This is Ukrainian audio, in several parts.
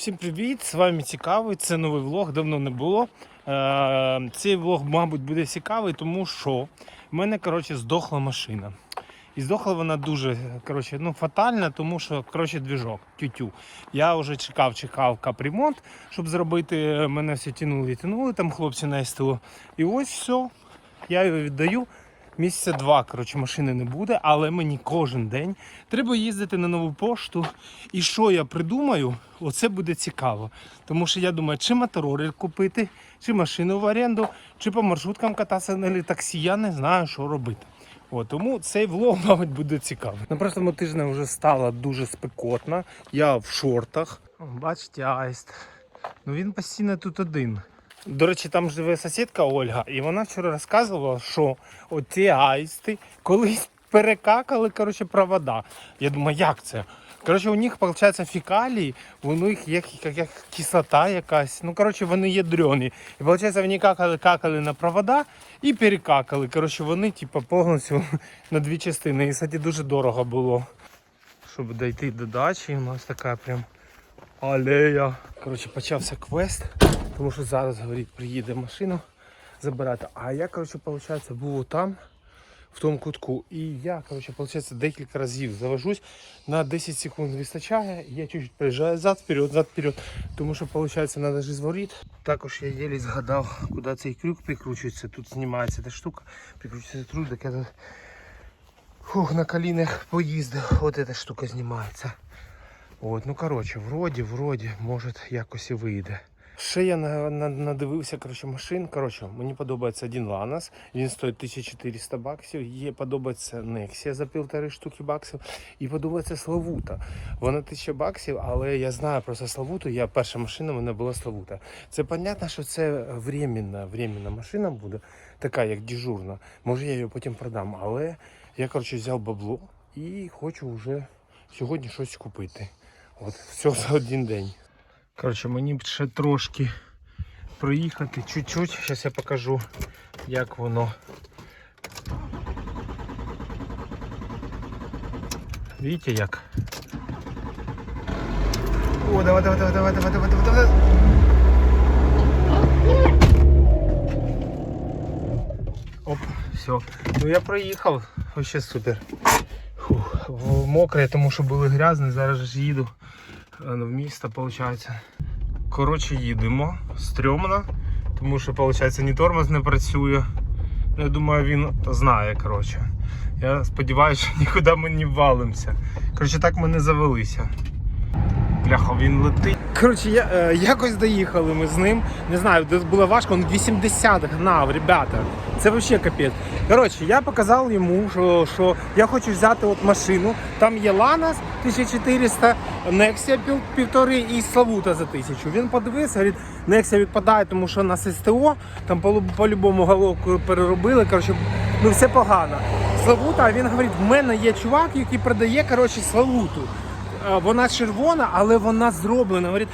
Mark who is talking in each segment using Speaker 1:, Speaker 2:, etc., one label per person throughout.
Speaker 1: Всім привіт! З вами цікавий. Це новий влог, давно не було. Е, Цей влог, мабуть, буде цікавий, тому що в мене коротше, здохла машина. І здохла вона дуже коротше, ну, фатально, тому що коротше, двіжок, тютю. Я вже чекав, чекав капремонт, щоб зробити. Мене все тянули і тянули там хлопці на СТО. І ось все. Я його віддаю. Місяця два, коротше, машини не буде, але мені кожен день треба їздити на нову пошту. І що я придумаю, оце буде цікаво. Тому що я думаю, чи мотороллер купити, чи машину в оренду, чи по маршруткам кататися на таксі. Я не знаю, що робити. От, тому цей влог, мабуть, буде цікавий. На прошлому тижні вже стало дуже спекотно. Я в шортах. Бачите, аїст. Ну він постійно тут один. До речі, там живе сусідка Ольга, і вона вчора розказувала, що оці аїсти колись перекакали коротше, провода. Я думаю, як це? Коротше, у них виходить фекалії, у них є як кислота якась. Ну, коротше, вони ядрені. І виходить, вони какали, какали на провода і перекакали. Коротше, вони типу, повністю на дві частини. І кстати, дуже дорого було. Щоб дійти до дачі, у нас така прям алея. Коротше, почався квест, тому що зараз говорить, приїде машина забирати. А я, коротше, виходить, був там, в тому кутку. І я, коротше, виходить, декілька разів завожусь. На 10 секунд вистачає, я чуть-чуть приїжджаю зад вперед, зад вперед. Тому що, виходить, треба ж зворіт. Також я єлі згадав, куди цей крюк прикручується. Тут знімається ця штука, прикручується труб, так я Фух, на колінах поїздив. От ця штука знімається. От, ну коротше, вроді, вроді, може якось і вийде. Ще я на, на, надивився коротше, машин. Коротше, мені подобається один Ланос, він стоїть 1400 баксів. Є подобається Nexia за півтори штуки баксів. І подобається Славута. Вона 1000 баксів, але я знаю просто Славуту. Я перша машина в мене була Славута. Це понятно, що це временна, временна машина буде, така як дежурна. Може я її потім продам, але я коротше взяв бабло і хочу вже сьогодні щось купити. От все за один день. Коротше, мені ще трошки проїхати чуть-чуть. Зараз я покажу, як воно. Видите як? О, давай, давай, давай, давай, давай, давай, давай, давай. Оп, все. Ну я проїхав. Вообще супер. Фух, в- мокре, тому що були грязні, зараз ж їду е, в місто, виходить. Коротше, їдемо. Стрьомно, тому що, виходить, ні тормоз не працює. Ну, Я думаю, він знає, коротше. Я сподіваюся, що нікуди ми не валимося. Коротше, так ми не завелися. Бляха, він летить. Коротше, я, е, якось доїхали ми з ним. Не знаю, було важко, він 80 гнав, ребята. Це взагалі капець. Коротше, я показав йому, що, що я хочу взяти от машину. Там є Ланос 1400, Nexia пів, півтори і Славута за тисячу. Він подивився, говорить, Nexia відпадає, тому що на СТО, там по- по-любому головку переробили. Коротше, ну все погано. Славута, а він говорить, в мене є чувак, який продає коротше, Славуту. Е, Вона червона, але вона зроблена. Говорить,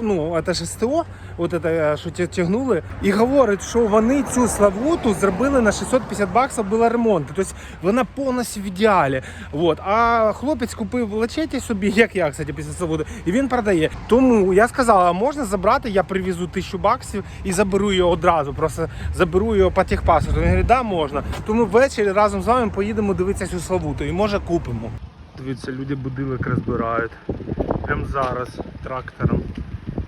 Speaker 1: ну, це ж СТО, от це, що тягнули, і говорить, що вони цю славуту зробили на 650 баксів, було ремонт. Тобто вона повністю в ідеалі. От. А хлопець купив лачеті собі, як я, кстати, після славути, і він продає. Тому я сказала, можна забрати, я привезу тисячу баксів і заберу його одразу. Просто заберу його по техпаспорту. Він говорить, да, можна. Тому ввечері разом з вами поїдемо дивитися цю славуту і може купимо. Дивіться, люди будинок розбирають. Прямо зараз трактором.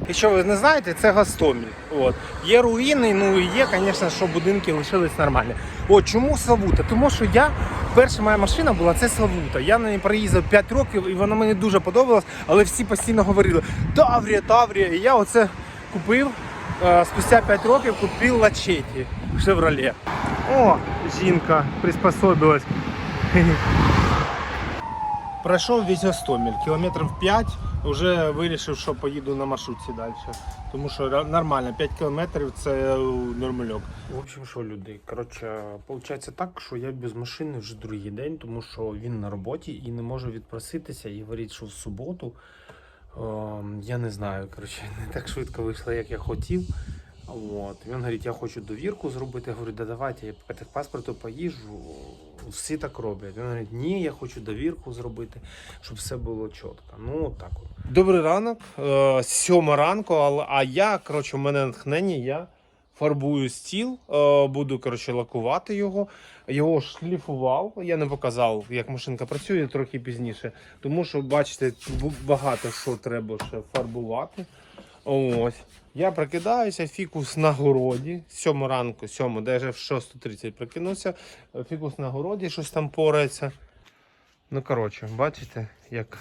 Speaker 1: Якщо ви не знаєте, це Гастоміль. От. Є руїни, ну і є, звісно, що будинки лишились нормальні. От чому Славута? Тому що я, перша моя машина була це Славута. Я на неї проїздив 5 років і вона мені дуже подобалась, але всі постійно говорили Таврія, Таврія. І я оце купив. е, Спустя 5 років купив лачеті Chevrolet. О, жінка приспособилась. Пройшов весь Гостомель, кілометрів 5, вже вирішив, що поїду на маршрутці далі. Тому що нормально, 5 кілометрів це е, нормальок. В общем, що люди, коротше, виходить так, що я без машини вже другий день, тому що він на роботі і не може відпроситися і говорить, що в суботу. ем, я не знаю, коротше, не так швидко вийшло, як я хотів. От. Він говорить, я хочу довірку зробити. Я говорю, да давайте, я по техпаспорту поїжджу. Всі так роблять. Він говорить, ні, я хочу довірку зробити, щоб все було чітко. Ну, так от. Добрий ранок, е, сьома ранку, а я, коротше, у мене натхнення, я фарбую стіл, е, буду коротше, лакувати його. Його шліфував. Я не показав, як машинка працює трохи пізніше. Тому що, бачите, багато що треба ще фарбувати. Ось. Я прокидаюся, фікус на городі. Сьома ранку, сьома, де вже в 6.30 прокинувся. Фікус на городі, щось там порається. Ну, коротше, бачите, як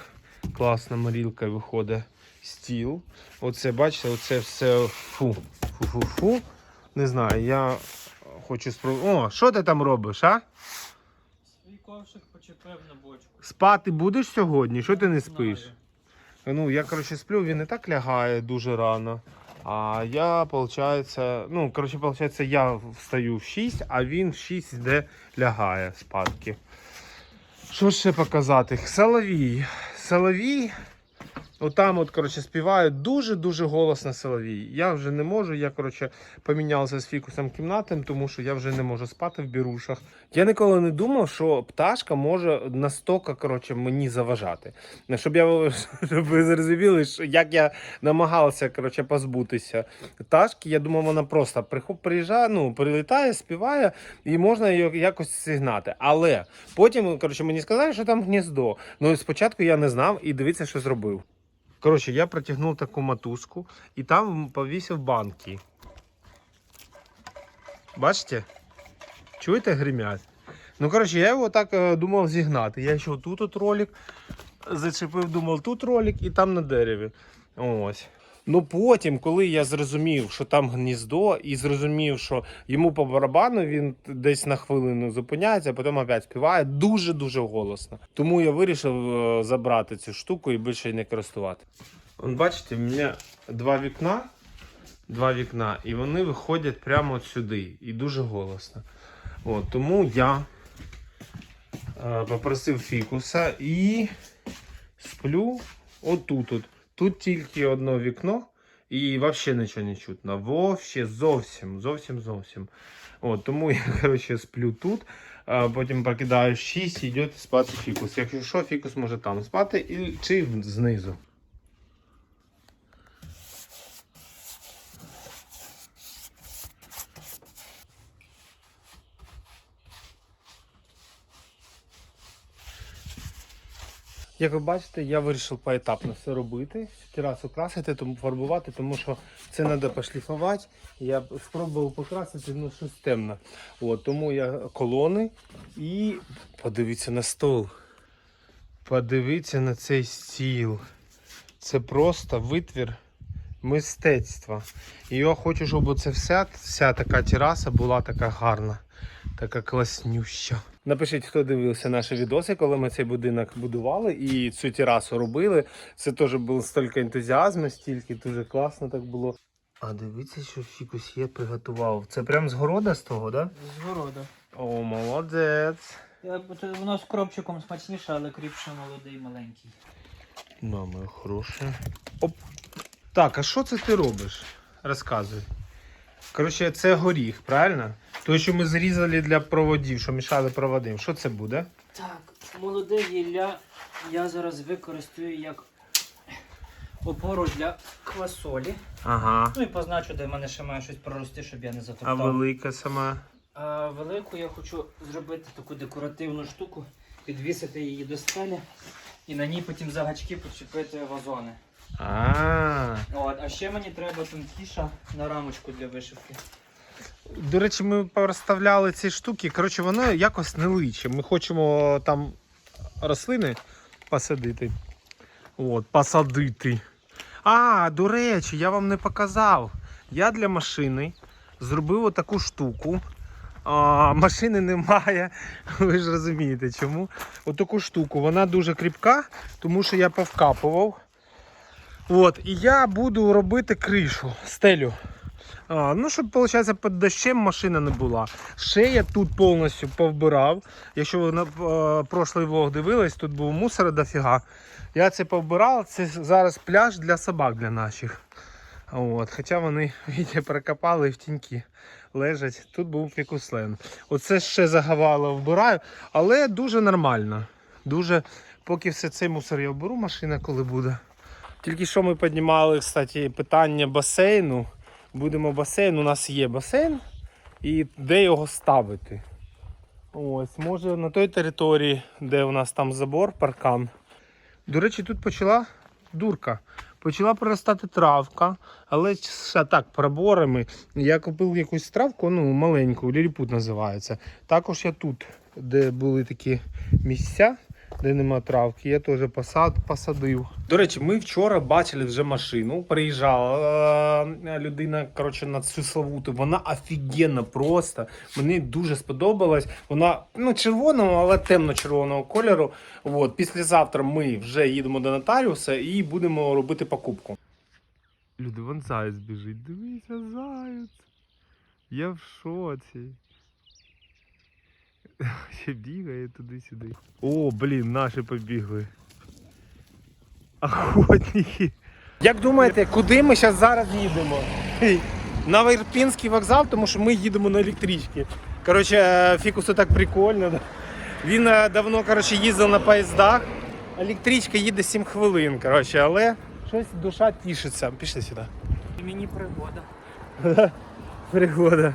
Speaker 1: класна морілка виходить стіл. Оце, бачите, оце все фу. Фу-фу-фу. Не знаю, я хочу спробувати. О, що ти там робиш, а?
Speaker 2: Свій ковшик почепив на бочку.
Speaker 1: Спати будеш сьогодні? Що ти не спиш? Ну, я, коротше, сплю, він і так лягає дуже рано. А я, виходить, ну, коротше, виходить, я встаю в 6, а він в 6 йде лягає спадки. Що ще показати? Соловій. Соловій. Отам, от, коротше, співає дуже-дуже голосно соловій. Я вже не можу. Я, коротше, помінявся з фікусом кімнатами, тому що я вже не можу спати в бірушах. Я ніколи не думав, що пташка може настільки, коротше, мені заважати. Щоб я щоб ви зрозуміли, що як я намагався коротше, позбутися пташки, я думав, вона просто приїжджає, ну, прилітає, співає, і можна її якось сигнати. Але потім коротше, мені сказали, що там гніздо. Ну спочатку я не знав і дивіться, що зробив. Коротше, я протягнув таку матузку і там повісив банки. Бачите? Чуєте, гримять? Ну, коротше, я його так е, думав зігнати. Я ще тут от ролик зачепив, думав, тут ролик і там на дереві. Ось. Ну потім, коли я зрозумів, що там гніздо, і зрозумів, що йому по барабану він десь на хвилину зупиняється, а потім опять співає дуже-дуже голосно. Тому я вирішив е, забрати цю штуку і більше не користувати. От бачите, у мене два вікна, два вікна, і вони виходять прямо от сюди. І дуже голосно. От, тому я е, попросив фікуса і сплю отут. От. Тут тільки одне вікно і взагалі нічого не чутно. Вовще зовсім, зовсім, зовсім. От, тому я коротше, сплю тут, а потім прокидаю 6 і йде спати фікус. Якщо що, фікус може там спати і, чи знизу. Як ви бачите, я вирішив поетапно все робити, терасу красити, тому фарбувати, тому що це треба пошліфувати. Я спробував покрасити, ну щось темно. От, тому я колони і подивіться на стол. Подивіться на цей стіл. Це просто витвір мистецтва. І я хочу, щоб це вся, вся така тераса була така гарна, така класнюща. Напишіть, хто дивився наші відоси, коли ми цей будинок будували і цю терасу робили. Це теж було стільки ентузіазму, стільки дуже класно так було. А дивіться, що фікус є приготував. Це прям з города з того, так? Да?
Speaker 2: З.
Speaker 1: О, молодець.
Speaker 2: Я, б- то воно з кропчиком смачніше, але кріпше молодий маленький.
Speaker 1: Мама, хороше. Оп. Так, а що це ти робиш? Розказуй. Коротше, це горіх, правильно? Той, що ми зрізали для проводів, що мішали проводам. Що це буде?
Speaker 2: Так, молоде гілля я зараз використаю як опору для квасолі.
Speaker 1: Ага.
Speaker 2: Ну і позначу, де в мене ще має щось прорости, щоб я не
Speaker 1: А
Speaker 2: затоптав.
Speaker 1: велика сама.
Speaker 2: А велику я хочу зробити таку декоративну штуку, підвісити її до стелі і на ній потім за гачки почепити вазони.
Speaker 1: А.
Speaker 2: От, а ще мені треба тонкіша на рамочку для вишивки.
Speaker 1: До речі, ми розставляли ці штуки. Коротше, воно якось не личе. Ми хочемо там рослини посадити. От, посадити. А, до речі, я вам не показав. Я для машини зробив отаку штуку. А, машини немає, ви ж розумієте чому. Отаку штуку. Вона дуже кріпка, тому що я повкапував. От, і я буду робити кришу, стелю. А, ну, щоб, виходить, під дощем машина не була. Ще я тут повністю повбирав. Якщо ви на е, прошлий влог дивились, тут був мусор дофіга. Я це повбирав, це зараз пляж для собак для наших. От, хоча вони видите, прокопали в тіньки лежать. Тут був фікуслен. Оце ще загавало вбираю, але дуже нормально. Дуже, поки все цей мусор я вберу, машина коли буде. Тільки що ми піднімали, кстати, питання басейну. Будемо басейн, у нас є басейн. І де його ставити? Ось, може на той території, де у нас там забор, паркан. До речі, тут почала дурка. Почала проростати травка, але так, проборами. Я купив якусь травку, ну маленьку, ліліпут називається. Також я тут, де були такі місця, де нема травки, я теж посад, посадив. До речі, ми вчора бачили вже машину. Приїжджала е, людина коротше, на цю славуту. Вона офігенна просто. Мені дуже сподобалась. Вона ну, червоного, але темно-червоного кольору. От, післязавтра ми вже їдемо до нотаріуса і будемо робити покупку. Люди, вон заяць біжить. Дивися, заяць. Я в шоці. Ще бігає туди-сюди. О, блін, наші побігли. Охотники. Як думаєте, куди ми зараз зараз їдемо? На Ірпінський вокзал, тому що ми їдемо на електричці. Коротше, е, фікусу так прикольно. да. Він е, давно коротше, їздив на поїздах. Електричка їде 7 хвилин, коротше, але щось душа тішиться. Пішли сюди.
Speaker 2: Мені пригода.
Speaker 1: Пригода.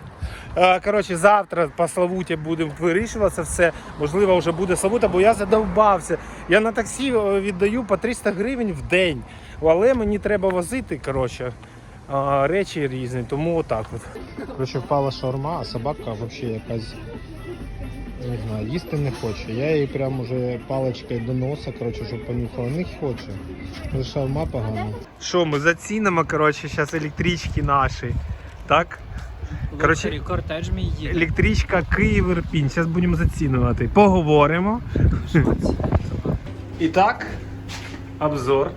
Speaker 1: А, Коротше, завтра по Славуті будемо вирішуватися все. Можливо, вже буде Славута, бо я задовбався. Я на таксі е, віддаю по 300 гривень в день. Але мені треба возити коротше, речі різні, тому отак от. Коротше, впала шаурма, а собака взагалі якась. Не знаю, їсти не хоче. Я їй прям уже паличкою до носа, коротше, щоб понюхала. Не хоче. Вже шаурма погана. Що, ми зацінимо, коротше, зараз електрички наші. Так? Коротше,
Speaker 2: кортеж мій їде.
Speaker 1: Електричка Київ-Ірпінь. Зараз будемо зацінювати. Поговоримо. І так, обзор.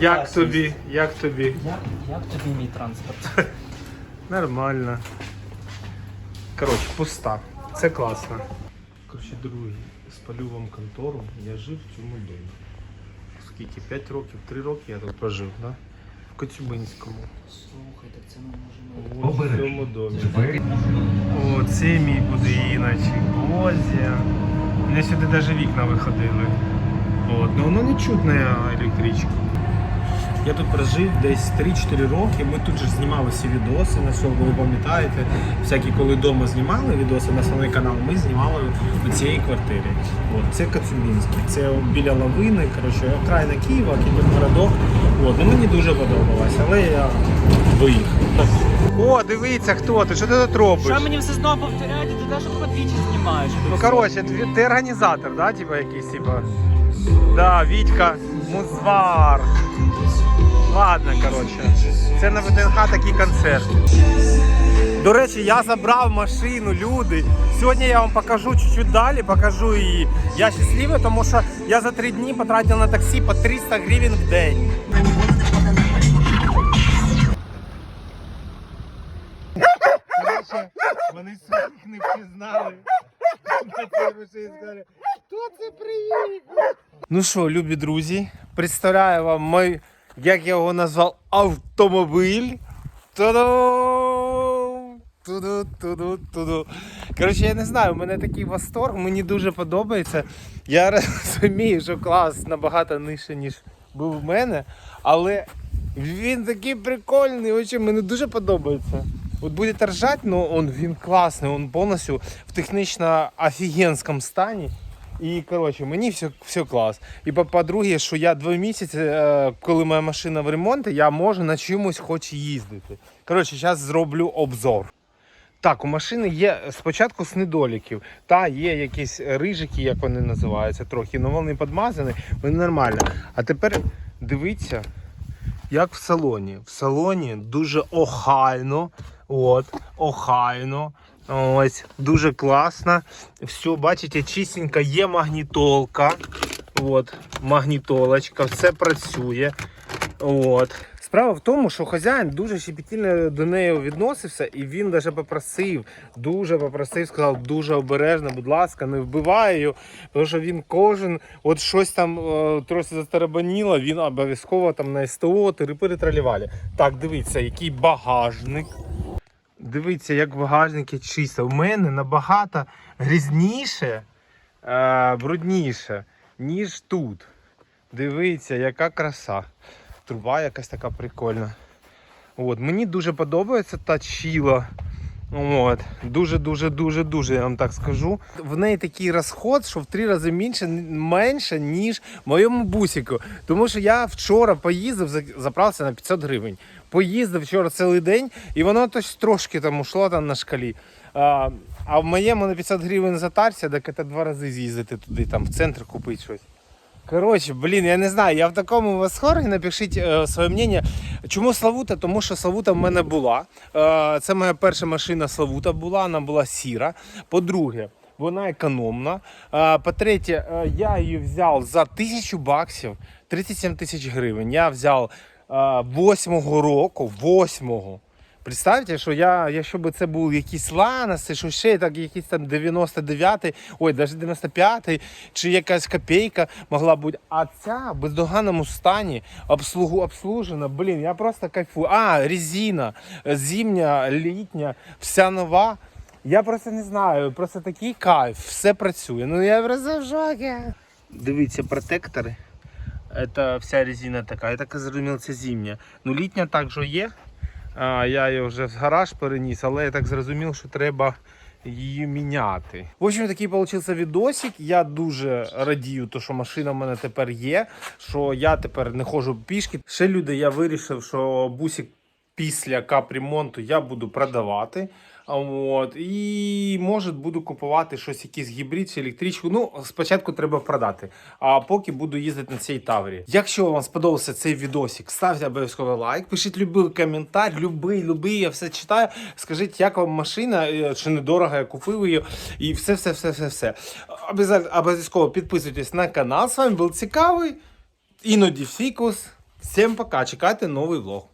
Speaker 1: Як тобі? Як тобі?
Speaker 2: Як, як тобі мій транспорт?
Speaker 1: Нормально. Коротше, пуста. Це класно. Коротше, другий, спалю вам контору. Я жив в цьому домі. Скільки? 5 років, 3 роки я тут прожив, да? В Коцюбинському.
Speaker 2: Слухай, так це ми можемо.
Speaker 1: О, в цьому домі. О, це мій будиночок. Бозі. Мене сюди навіть вікна виходили. От. Ну воно не чутне електричка. Я тут прожив десь 3-4 роки. Ми тут же знімали всі відоси на цьому, ви пам'ятаєте. Всякі, коли вдома знімали відоси на основний канал, ми знімали у цієї квартирі. От, це Кацюбінський, це біля Лавини, коротше, окраїна Києва, Київгородок. От, ну, мені дуже подобалось, але я виїхав. О, дивіться, хто ти, що ти тут робиш?
Speaker 2: Що мені все знову повторяють, ти навіть по двічі знімаєш.
Speaker 1: Ну, коротше, ти, ти організатор, да, типа якийсь, типа. Да, Вітька Музвар. Ладно, коротше. Це на ВДНХ такий концерт. До речі, я забрав машину, люди. Сьогодні я вам покажу чуть-чуть далі, покажу її. Я щасливий, тому що я за три дні потратив на таксі по 300 гривень в день. Вони своїх не впізнали. Хто це приїхав? Ну що, любі друзі, представляю вам мой, як я його назвав, автомобіль. Ту-ду! Туду, туду, туду. Коротше, я не знаю, у мене такий восторг, мені дуже подобається. Я розумію, що клас набагато нижче, ніж був в мене, але він такий прикольний, очі, мені дуже подобається. От будете ржати, ну он, він класний, він повністю в технічно офігенському стані. І коротше, мені все, все клас. І по- по-друге, що я два місяці, е, коли моя машина в ремонті, я можу на чомусь хоч їздити. Коротше, зараз зроблю обзор. Так, у машини є спочатку з недоліків. Та є якісь рижики, як вони називаються, трохи, але вони підмазані, вони нормально. А тепер дивіться, як в салоні. В салоні дуже охайно. От, охайно. Ось, дуже класно. Все, бачите, чистенько, є магнітолка. От, магнітолочка, все працює. От. Справа в тому, що хазяїн дуже щепетільно до неї відносився, і він навіть попросив, дуже попросив, сказав, дуже обережно, будь ласка, не вбивай її, тому що він кожен, от щось там е, трохи застарабаніло, він обов'язково там на СТО, тирипири тралівалі. Так, дивіться, який багажник. Дивіться, як багажники чисто. У мене набагато грізніше, е, брудніше, ніж тут. Дивіться, яка краса. Труба якась така прикольна. От, мені дуже подобається та чіла. От, дуже, дуже, дуже, я вам так скажу. В неї такий розход, що в три рази менше, менше ніж в моєму бусику. Тому що я вчора поїздив, за- заправився на 500 гривень. Поїздив вчора цілий день, і воно тось трошки там ушло там на шкалі. А, а в моєму на 500 гривень затарся, так це два рази з'їздити туди, там в центр купити щось. Коротше, блін, я не знаю, я в такому восхоргі, напишіть е, своє мнення. Чому Славута? Тому що Славута в мене була. Е, це моя перша машина Славута була, вона була сіра. По-друге, вона економна. Е, по-третє, е, я її взяв за тисячу баксів, 37 тисяч гривень. Я взяв восьмого року, восьмого. Представте, що я, якщо б це був якийсь Ланос, що ще так, якийсь там 99-й, ой, навіть 95-й, чи якась копійка могла бути. А ця в бездоганному стані обслугу, обслужена, блін, я просто кайфую. А, резина, зимня, літня, вся нова. Я просто не знаю, просто такий кайф, все працює. Ну я в шокі. Дивіться, протектори. Це вся резина така. Я так і зрозумів, це зимня. Ну, літня також є. Я її вже в гараж переніс, але я так зрозумів, що треба її міняти. В общем, такий получився відосик. Я дуже радію, то, що машина в мене тепер є, що я тепер не ходжу пішки. Ще люди, я вирішив, що бусик після капремонту я буду продавати. От, і може буду купувати щось, якийсь гібрид чи електричку. Ну, спочатку треба продати. А поки буду їздити на цій таврі. Якщо вам сподобався цей відосик, ставте обов'язково лайк, пишіть любий коментар, любий, любий, я все читаю. Скажіть, як вам машина, е, чи недорого я купив її, і все, все, все, все, все. Обов'язково підписуйтесь на канал. З вами був цікавий. Іноді Фікус. Всім пока. Чекайте новий влог.